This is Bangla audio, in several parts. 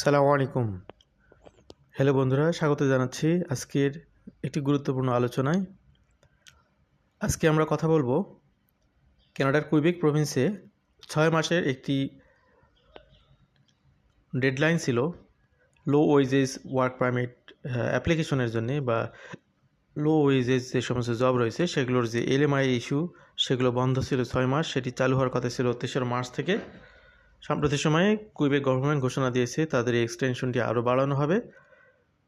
সালামু আলাইকুম। হ্যালো বন্ধুরা, স্বাগত জানাচ্ছি আজকের একটি গুরুত্বপূর্ণ আলোচনায়। আজকে আমরা কথা বলব কানাডার কুইবেক প্রভিন্সে ছয় মাসের একটি ডেডলাইন ছিল লো ওয়েজেস ওয়ার্ক পারমিট অ্যাপ্লিকেশনের জন্য বা লো ওয়েজেস যে সমস্ত জব রয়েছে সেগুলোর যে এলএমআই ইস্যু সেগুলো বন্ধ ছিল ছয় মাস, সেটি চালু হওয়ার কথা ছিল তেসরা মার্চ থেকে। সাম্প্রতিক সময়ে কুইবেক গভর্নমেন্ট ঘোষণা দিয়েছে তাদের এই এক্সটেনশনটি আরও বাড়ানো হবে।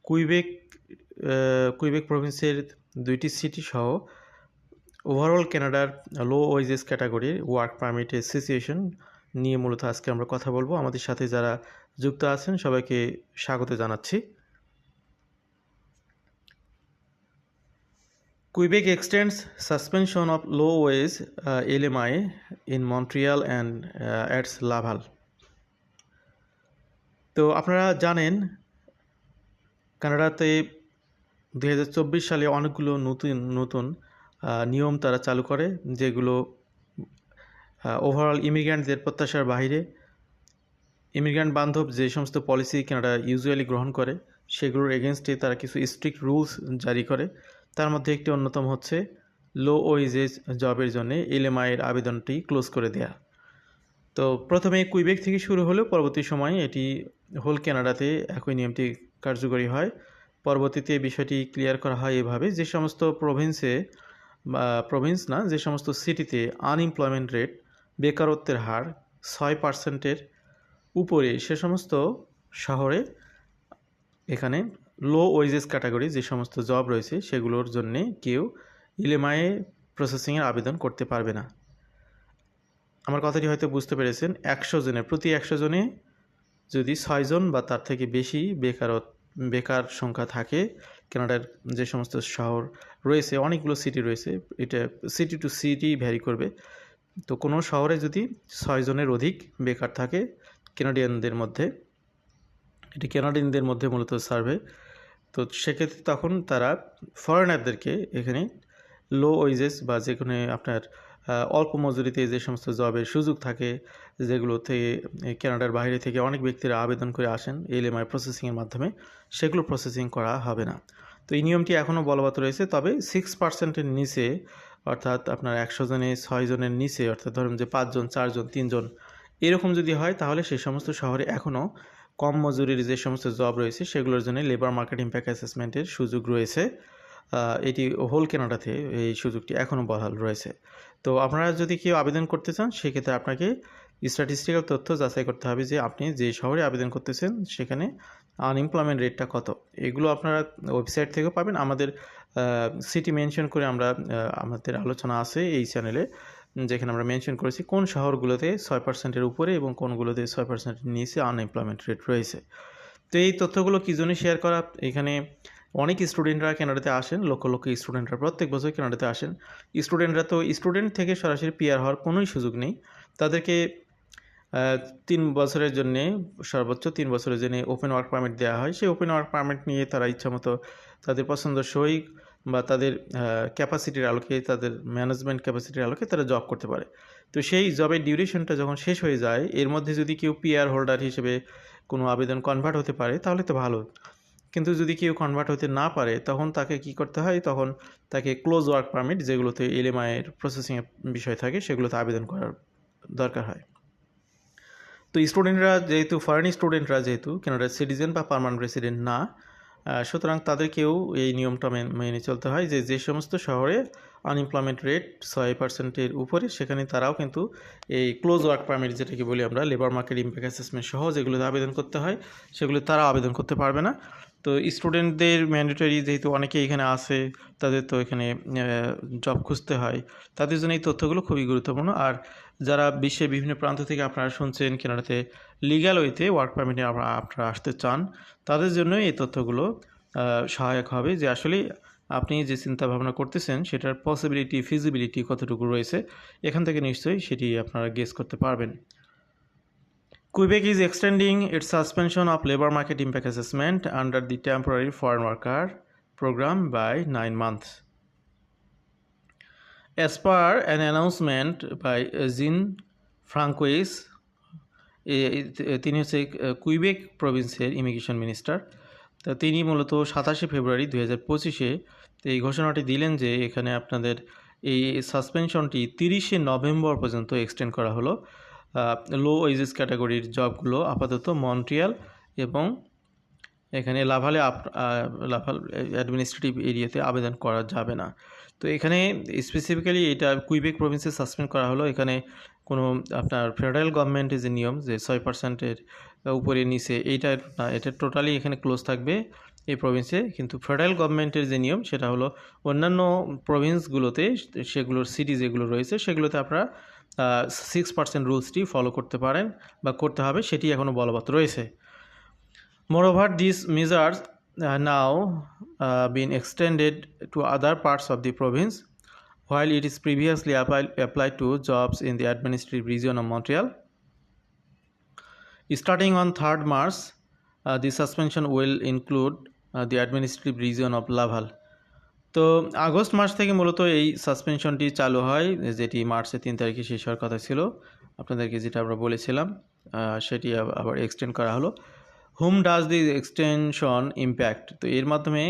কুইবেক কুইবেক প্রভিন্সের দুইটি সিটি সহ ওভারঅল কানাডার লো ওয়েজেস ক্যাটাগরির ওয়ার্ক পারমিট অ্যাসোসিয়েশন নিয়ে মূলত আজকে আমরা কথা বলব। আমাদের সাথে যারা যুক্ত আছেন, সবাইকে স্বাগত জানাচ্ছি। Quebec extends suspension of low wage uh, LMI in Montreal and uh, at Laval. তো আপনারা জানেন কানাডাতে দুই হাজার চব্বিশ সালে অনেকগুলো নতুন নতুন নিয়ম তারা চালু করে যেগুলো ওভারঅল ইমিগ্র্যান্টদের প্রত্যাশার বাইরে ইমিগ্র্যান্ট বান্ধব যে সমস্ত পলিসি কানাডা ইউজুয়ালি গ্রহণ করে সেগুলোর এগেনস্টে তারা কিছু স্ট্রিক্ট রুলস জারি করে তার মধ্যে একটি অন্যতম হচ্ছে লো ওয়েজেস জবের জন্য এলএমআইয়ের আবেদনটি ক্লোজ করে দেয়া। তো প্রথমে কুইবেক থেকে শুরু হলেও পরবর্তী সময়ে এটি হোল কানাডাতে একই নিয়মটি কার্যকরী হয়। পরবর্তীতে বিষয়টি ক্লিয়ার করা হয় এভাবে যে সমস্ত প্রভিন্সে বা প্রভিন্স না, যে সমস্ত সিটিতে আনএমপ্লয়মেন্ট রেট বেকারত্বের হার ছয় পার্সেন্টের উপরে সে সমস্ত শহরে এখানে লো ওয়েজেস ক্যাটাগরি যে সমস্ত জব রয়েছে, সেগুলোর জন্যে কেউ ইলেমআইয়ে প্রসেসিংয়ের আবেদন করতে পারবে না। আমার কথাটি হয়তো বুঝতে পেরেছেন, একশো জনের, প্রতি একশো জনে যদি ছয়জন বা তার থেকে বেশি বেকারত, বেকার সংখ্যা থাকে, কানাডার যে সমস্ত শহর রয়েছে, অনেকগুলো সিটি রয়েছে, এটা সিটি টু সিটি ভ্যারি করবে। তো কোনো শহরে যদি ছয়জনের অধিক বেকার থাকে কানাডিয়ানদের মধ্যে, এটি কানাডিয়ানদের মধ্যে মূলত সার্ভে তো সেক্ষেত্রে তখন তারা ফরেনারদেরকে এখানে লো ওয়েজেস বা যেখানে আপনার অল্প মজুরিতে যে সমস্ত জবের সুযোগ থাকে যেগুলোতে এই কানাডার বাইরে থেকে অনেক ব্যক্তিরা আবেদন করে আসেন এলএমআই প্রসেসিংয়ের মাধ্যমে, সেগুলো প্রসেসিং করা হবে না। তো এই নিয়মটি এখনও বলবৎ রয়েছে, তবে সিক্স পার্সেন্টের নিচে, অর্থাৎ আপনার একশো জনে, ছয় জনের নিচে, অর্থাৎ ধরুন যে পাঁচজন, চারজন, তিনজন, এরকম যদি হয়, তাহলে সেই সমস্ত শহরে এখনও কম মজুরির যে সমস্ত জব রয়েছে, সেগুলোর জন্য লেবার মার্কেট ইম্প্যাক্ট অ্যাসেসমেন্টের সুযোগ রয়েছে। এটি হোল কেনাটাতে এই সুযোগটি এখনও বহাল রয়েছে। তো আপনারা যদি কেউ আবেদন করতে চান, সেক্ষেত্রে আপনাকে স্ট্যাটিস্টিক্যাল তথ্য যাচাই করতে হবে যে আপনি যে শহরে আবেদন করতেছেন, সেখানে আনএমপ্লয়মেন্ট রেটটা কত। এগুলো আপনারা ওয়েবসাইট থেকেও পাবেন। আমাদের সিটি মেনশন করে আমরা আমাদের আলোচনা আছে এই চ্যানেলে যেখানে আমরা মেনশন করেছি কোন শহরগুলোতে ছয় পার্সেন্টের উপরে এবং কোনগুলোতে ছয় পার্সেন্টের নিচে আনএমপ্লয়মেন্ট রেট রয়েছে। তো এই তথ্যগুলো কী জন্য শেয়ার করা? এখানে অনেক স্টুডেন্টরা কানাডাতে আসেন, লক্ষ লক্ষ স্টুডেন্টরা প্রত্যেক বছর কানাডাতে আসেন। স্টুডেন্টরা তো স্টুডেন্ট থেকে সরাসরি পিয়ার হওয়ার কোনোই সুযোগ নেই। তাদেরকে তিন বছরের জন্যে, সর্বোচ্চ তিন বছরের জন্য ওপেন ওয়ার্ক পারমিট দেওয়া হয়। সেই ওপেন ওয়ার্ক পারমিট নিয়ে তারা ইচ্ছামতো তাদের পছন্দসই বা তাদের ক্যাপাসিটির আলোকে, তাদের ম্যানেজমেন্ট ক্যাপাসিটির আলোকে তারা জব করতে পারে। তো সেই জবের ডিউরেশনটা যখন শেষ হয়ে যায়, এর মধ্যে যদি কেউ পিআর হোল্ডার হিসেবে কোনো আবেদন কনভার্ট হতে পারে, তাহলে তো ভালো। কিন্তু যদি কেউ কনভার্ট হতে না পারে, তখন তাকে কি করতে হয়? তখন তাকে ক্লোজ ওয়ার্ক পারমিট যেগুলোতে এলএমআইয়ের প্রসেসিংয়ের বিষয় থাকে, সেগুলোতে আবেদন করার দরকার হয়। তো স্টুডেন্টরা যেহেতু ফরেন স্টুডেন্টরা যেহেতু, কানাডার সিটিজেন বা পার্মানেন্ট রেসিডেন্ট না সুতরাং তাদেরকেও এই নিয়মটা মেন- চলতে হয় যে যে সমস্ত শহরে আনএমপ্লয়মেন্ট রেট ছয় পার্সেন্টের উপরে, সেখানে তারাও কিন্তু এই ক্লোজ ওয়ার্ক পারমিট যেটাকে বলি আমরা লেবার মার্কেট ইম্প্যাক্ট অ্যাসেসমেন্ট সহ যেগুলোতে আবেদন করতে হয়, সেগুলো তারা আবেদন করতে পারবে না। তো স্টুডেন্টদের ম্যান্ডেটরি যেহেতু অনেকেই এখানে আসে তাদের তো এখানে জব খুঁজতে হয়। তাদের জন্য এই তথ্যগুলো খুবই গুরুত্বপূর্ণ। আর যারা বিশ্বের বিভিন্ন প্রান্ত থেকে আপনারা শুনছেন কেনাডাতে লিগ্যাল ওয়েতে ওয়ার্ক পারমিটে আপনারা আসতে চান, তাদের জন্য এই তথ্যগুলো সহায়ক হবে যে আসলে আপনি যে চিন্তা ভাবনা করতেছেন, সেটার পসিবিলিটি ফিজিবিলিটি কতটুকু রয়েছে, এখান থেকে নিশ্চয়ই সেটি আপনারা গেস করতে পারবেন। Quebec is extending its suspension of labor market impact assessment under the temporary foreign worker program by nine months. As per an announcement by uh, Jean Francois, তিনি হচ্ছে কুইবেক প্রভিন্সের ইমিগ্রেশন মিনিস্টার তো তিনি মূলত সাতাশে ফেব্রুয়ারি দুই হাজার পঁচিশে এই ঘোষণাটি দিলেন যে এখানে আপনাদের এই সাসপেনশনটি তিরিশে নভেম্বর পর্যন্ত এক্সটেন্ড করা হলো লো ওয়েজেস ক্যাটাগরির জবগুলো আপাতত মন্ট্রিয়াল এবং এখানে লাভালে আপ লাভাল অ্যাডমিনিস্ট্রেটিভ এরিয়াতে আবেদন করা যাবে না। তো এখানে স্পেসিফিক্যালি এটা কুইবেক প্রভিন্সে সাসপেন্ড করা হলো। এখানে কোনো আপনার ফেডারেল গভর্নমেন্টের যে নিয়ম যে ছয় পার্সেন্টের উপরে নিচে এইটা এটা টোটালি এখানে ক্লোজ থাকবে এই প্রভিন্সে কিন্তু ফেডারেল গভর্নমেন্টের যে নিয়ম সেটা হলো অন্যান্য প্রভিন্সগুলোতে সেগুলোর সিটি যেগুলো রয়েছে সেগুলোতে আপনারা সিক্স পার্সেন্ট রুলসটি ফলো করতে পারেন বা করতে হবে, সেটি এখনও বলবৎ রয়েছে। Moreover this measures now been extended to other parts of the province while it is previously apply to jobs in the administrative region of Montreal starting on third March the suspension will include the administrative region of Laval তো আগস্ট মাস থেকে মূলত এই সাসপেনশনটি চালু হয়, যেটি মার্চের তিন তারিখে শেষ হওয়ার কথা ছিল। আপনাদেরকে যেটা আমরা বলেছিলাম সেটি আবার এক্সটেন্ড করা হলো। Hmm does the extension impact তো এর মাধ্যমে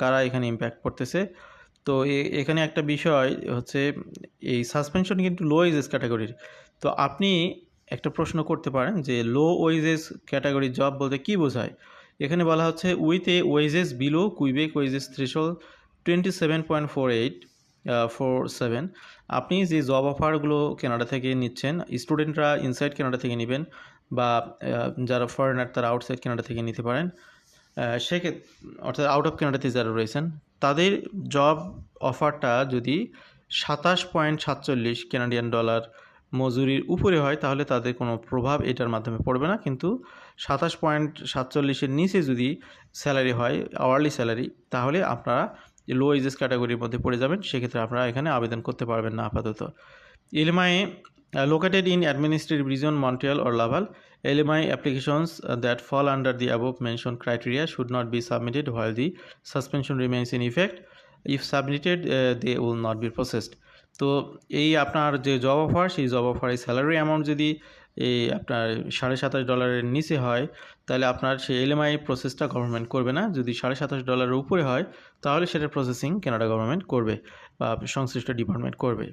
কারা এখানে ইম্প্যাক্ট করতেছে? তো এখানে একটা বিষয় হচ্ছে, এই সাসপেনশন কিন্তু লো ওয়েজেস ক্যাটাগরির তো আপনি একটা প্রশ্ন করতে পারেন যে লো ওয়েজেস ক্যাটাগরি জব বলতে কি বোঝায়? এখানে বলা হচ্ছে with a wages below Quebec wages threshold twenty seven point four eight four seven আপনি যে জব অফারগুলো কেনাডা থেকে নিচ্ছেন স্টুডেন্টরা ইনসাইড কানাডা থেকে নেবেন বা আহ, যারা ফরেনার তারা আউটসাইড কেনাডা থেকে নিতে পারেন। সেক্ষেত্রে অর্থাৎ আউট অফ কেনাডাতে যারা রয়েছেন তাদের জব অফারটা যদি সাতাশ পয়েন্ট সাতচল্লিশ কেনাডিয়ান ডলার মজুরির উপরে হয় তাহলে তাদের কোনো প্রভাব এটার মাধ্যমে পড়বে না। কিন্তু সাতাশ পয়েন্ট সাতচল্লিশের নিচে যদি স্যালারি হয় আওয়ারলি স্যালারি তাহলে আপনারা যে লো এজেস ক্যাটাগরির মধ্যে পড়ে যাবেন, সেক্ষেত্রে আপনারা এখানে আবেদন করতে পারবেন না আপাতত। LMI located in administrative region Montreal or Laval LMI applications that fall under the above mention criteria should not be submitted while the suspension remains in effect if submitted they will not be processed তো এই আপনার যে জব অফার সেই জব অফার এই স্যালারি অ্যামাউন্ট যদি এই আপনার সাড়ে সাতাশ ডলারের নিচে হয়, তাহলে আপনার সেই এলএমআই প্রসেসটা গভর্নমেন্ট করবে না। যদি সাড়ে সাতাশ ডলারের উপরে হয়, তাহলে সেটা প্রসেসিং কানাডা গভর্নমেন্ট করবে বা সংশ্লিষ্ট ডিপার্টমেন্ট করবে।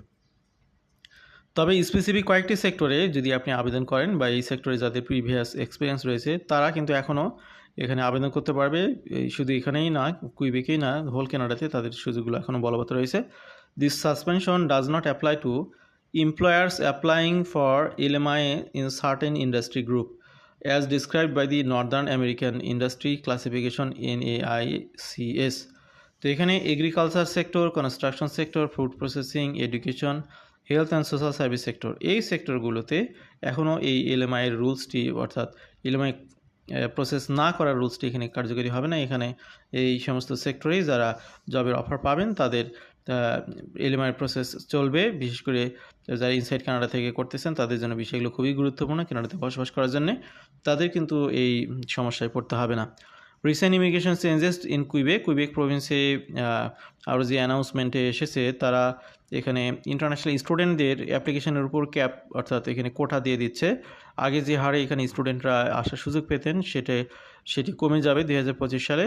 তবে স্পেসিফিক কয়েকটি সেক্টরে যদি আপনি আবেদন করেন বা এই সেক্টরে যাদের প্রিভিয়াস এক্সপিরিয়েন্স রয়েছে, তারা কিন্তু এখনও এখানে আবেদন করতে পারবে। শুধু এখানেই না কুইবেকেই না হোল কানাডাতে তাদের সুযোগগুলো এখনও বলবৎ রয়েছে। This suspension does not apply to employers applying for LMI in certain industry group, as described by the Northern American Industry Classification NAICS তো এখানে agriculture sector construction sector food processing education health and social service sector এই সেক্টরগুলোতে এখনও এই এলএমআই এর রুলসটি অর্থাৎ এলএমআই প্রসেস না করার রুলসটি এখানে কার্যকরী হবে না। এখানে এই সমস্ত সেক্টরেই যারা জবের অফার পাবেন, তাদের এলএমআই প্রসেস চলবে। বিশেষ করে যারা ইনসাইড কানাডা থেকে করতেছেন, তাদের জন্য বিষয়গুলো খুবই গুরুত্বপূর্ণ কানাডাতে বসবাস করার জন্য। তাদের কিন্তু এই সমস্যায় পড়তে হবে না। Recent immigration changes in Quebec Quebec প্রভিন্সে আরও যে অ্যানাউন্সমেন্টে এসেছে, তারা এখানে ইন্টারন্যাশনাল স্টুডেন্টদের অ্যাপ্লিকেশনের উপর ক্যাপ অর্থাৎ এখানে কোটা দিয়ে দিচ্ছে। আগে যে হারে এখানে স্টুডেন্টরা আসার সুযোগ পেতেন, সেটা, সেটি কমে যাবে দুই হাজার পঁচিশ সালে।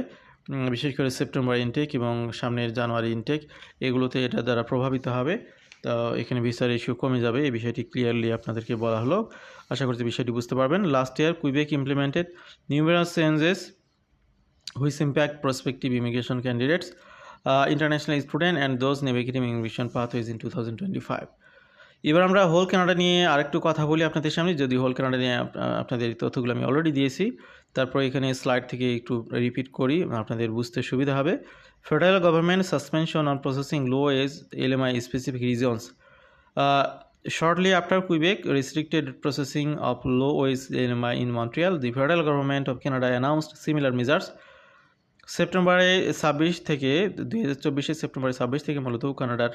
বিশেষ করে সেপ্টেম্বর ইনটেক এবং সামনের জানুয়ারি ইনটেক এগুলোতে এটা দ্বারা প্রভাবিত হবে। তো এখানে ভিসার ইস্যু কমে যাবে এই বিষয়টি ক্লিয়ারলি আপনাদেরকে বলা হলো। আশা করছি বিষয়টি বুঝতে পারবেন। Last year Quebec implemented numerous changes which impact prospective immigration candidates, uh, international student and those navigating immigration pathways in 2025. এবার আমরা হোল কানাডা নিয়ে আরেকটু কথা বলি আপনাদের সামনে। যদি হোল কানাডা নিয়ে আপনাদের তথ্যগুলো আমি অলরেডি দিয়েছি তারপর এখানে স্লাইড থেকে একটু রিপিট করি আপনাদের বুঝতে সুবিধা হবে federal government suspension on processing low wage LMI specific reasons shortly after Quebec restricted processing of low wage LMI in Montreal, the federal government of Canada announced similar measures. সেপ্টেম্বরে ছাব্বিশ থেকে দুই হাজার চব্বিশে সেপ্টেম্বরে ছাব্বিশ থেকে মূলত কানাডার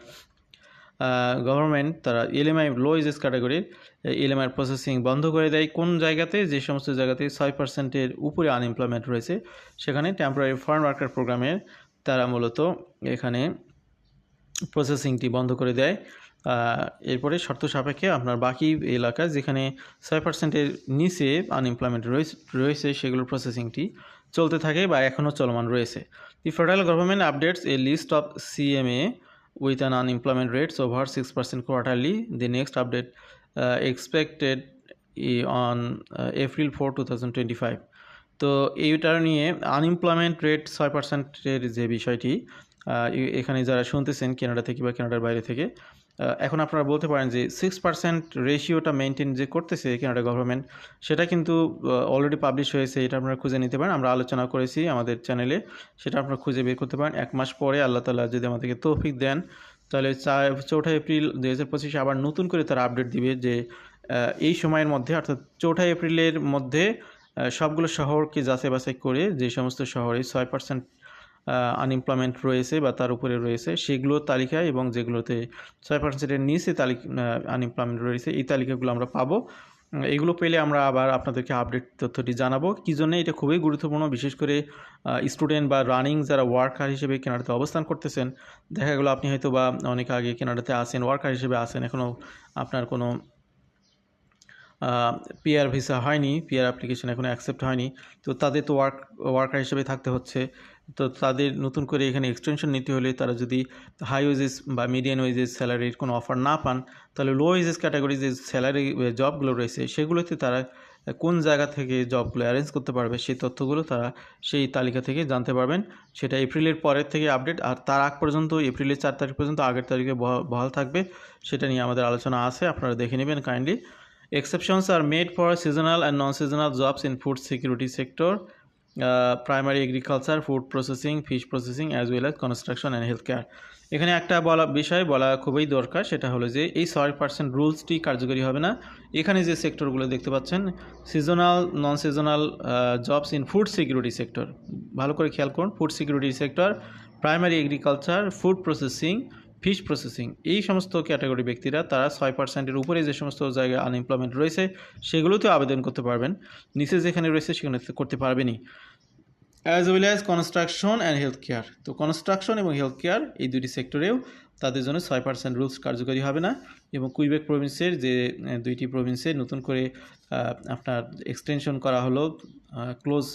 গভর্নমেন্ট তারা এলএমআই লো এজেস ক্যাটাগরির এলএমআই প্রসেসিং বন্ধ করে দেয়। কোন জায়গাতে? যে সমস্ত জায়গাতে ছয় পার্সেন্টের উপরে আনএমপ্লয়মেন্ট রয়েছে, সেখানে টেম্পোরারি ফরেন ওয়ার্কার প্রোগ্রামের তারা মূলত এখানে প্রসেসিংটি বন্ধ করে দেয়। এরপরে শর্ত সাপেক্ষে আপনার বাকি এলাকা যেখানে ছয় পার্সেন্টের নিচে আনএমপ্লয়মেন্ট রয়েছে সেগুলোর প্রসেসিংটি চলতে থাকে বা এখনও চলমান রয়েছে। The federal government updates a list of CMA with an unemployment rates over 6% quarterly. The next update uh, expected on uh, April 4, 2025. তো এইটা নিয়ে আনএমপ্লয়মেন্ট রেট ছয় পার্সেন্টের যে বিষয়টি এখানে যারা শুনতেছেন কেনাডা থেকে বা কেনাডার বাইরে থেকে এখন আপনারা বলতে পারেন যে সিক্স পার্সেন্ট রেশিওটা মেনটেন যে করতেছে কানাডা গভর্নমেন্ট সেটা কিন্তু অলরেডি পাবলিশ হয়েছে, এটা আপনারা খুঁজে নিতে পারেন। আমরা আলোচনা করেছি আমাদের চ্যানেলে সেটা আপনারা খুঁজে বের করতে পারেন। এক মাস পরে আল্লাহ তালা যদি আমাদেরকে তৌফিক দেন, তাহলে চৌঠা এপ্রিল দুই হাজার পঁচিশে আবার নতুন করে তারা আপডেট দিবে যে এই সময়ের মধ্যে, অর্থাৎ চৌঠা এপ্রিলের মধ্যে সবগুলো শহরকে যাচাই বাছাই করে যে সমস্ত শহরে ছয় পার্সেন্ট আনএমপ্লয়মেন্ট রয়েছে বা তার উপরে রয়েছে সেগুলোর তালিকা এবং যেগুলোতে ছয় পার্সেন্টের নিচে তালিকা আনএমপ্লয়মেন্ট রয়েছে, এই তালিকাগুলো আমরা পাবো। এগুলো পেলে আমরা আবার আপনাদেরকে আপডেট তথ্যটি জানাব। কী জন্য? এটা খুবই গুরুত্বপূর্ণ, বিশেষ করে স্টুডেন্ট বা রানিং যারা ওয়ার্কার হিসেবে কেনাডাতে অবস্থান করতেছেন, দেখা গেলো আপনি হয়তো বা অনেক আগে কেনাডাতে আসেন ওয়ার্কার হিসেবে আসেন এখনও আপনার কোনো পিআর ভিসা হয়নি পিআর অ্যাপ্লিকেশন এখনও অ্যাকসেপ্ট হয়নি। তো তাদের তো ওয়ার্ক ওয়ার্কার হিসেবে থাকতে হচ্ছে। তো তাদের নতুন করে এখানে এক্সটেনশন নিতে হলে তারা যদি হাই ওয়েজেস বা মিডিয়াম ওয়েজেস স্যালারির কোনো অফার না পান, তাহলে লো ওয়েজেস ক্যাটাগরি যে স্যালারি জবগুলো রয়েছে, সেগুলোতে তারা কোন জায়গা থেকে জবগুলো অ্যারেঞ্জ করতে পারবে সেই তথ্যগুলো তারা সেই তালিকা থেকে জানতে পারবেন। সেটা এপ্রিলের পরের থেকে আপডেট আর তার আগ পর্যন্ত এপ্রিলের চার তারিখ পর্যন্ত আগের তারিখে বহ- বহাল থাকবে, সেটা নিয়ে আমাদের আলোচনা আছে, আপনারা দেখে নেবেন kindly exceptions are made for seasonal and non-seasonal jobs in food security sector. Uh, agriculture food processing processing processing as as well construction and health care এখানে একটা বলা বিষয় বলা খুবই দরকার সেটা হলো যে এই ছয় পার্সেন্ট রুলসটি কার্যকরী হবে না। এখানে যে সেক্টরগুলো দেখতে পাচ্ছেন seasonal non seasonal jobs in food security sector ভালো করে খেয়াল করুন food security sector primary agriculture food processing fish processing. এই সমস্ত ক্যাটাগরি ব্যক্তিরা, তারা ছয় পার্সেন্টের উপরে যে সমস্ত জায়গায় আনএমপ্লয়মেন্ট রয়েছে, সেগুলোতেও আবেদন করতে পারবেন। নিচে যেখানে রয়েছে, সেখানে করতে পারবেনই। As well as construction and health care তো কনস্ট্রাকশন এবং হেলথ কেয়ার এই দুটি সেক্টরেও তাদের জন্য ছয় পার্সেন্ট রুলস কার্যকরী হবে না এবং কুইবেক প্রভিন্সের যে দুইটি প্রভিন্সে নতুন করে আপনার এক্সটেনশন করা হলো ক্লোজ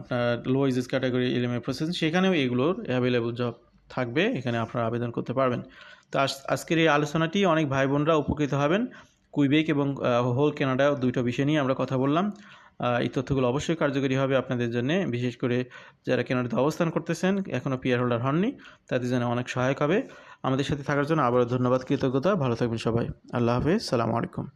আপনার low wages category element process সেখানেও এগুলোর অ্যাভেলেবল জব থাকবে, এখানে আপনারা আবেদন করতে পারবেন। তো আজকের এই আলোচনাটি অনেক ভাই বোনরা উপকৃত হবেন। কুইবেক এবং হোল কেনাডা দুইটা বিষয় নিয়ে আমরা কথা বললাম। এই তথ্যগুলো অবশ্যই কার্যকরী হবে আপনাদের জন্য, বিশেষ করে যারা কেনাডাতে অবস্থান করতেছেন এখনও পিয়ার হোল্ডার হননি, তাদের জন্য অনেক সহায়ক হবে। আমাদের সাথে থাকার জন্য আবারও ধন্যবাদ, কৃতজ্ঞতা। ভালো থাকবেন সবাই। আল্লাহ হাফেজ। সালামু আলাইকুম।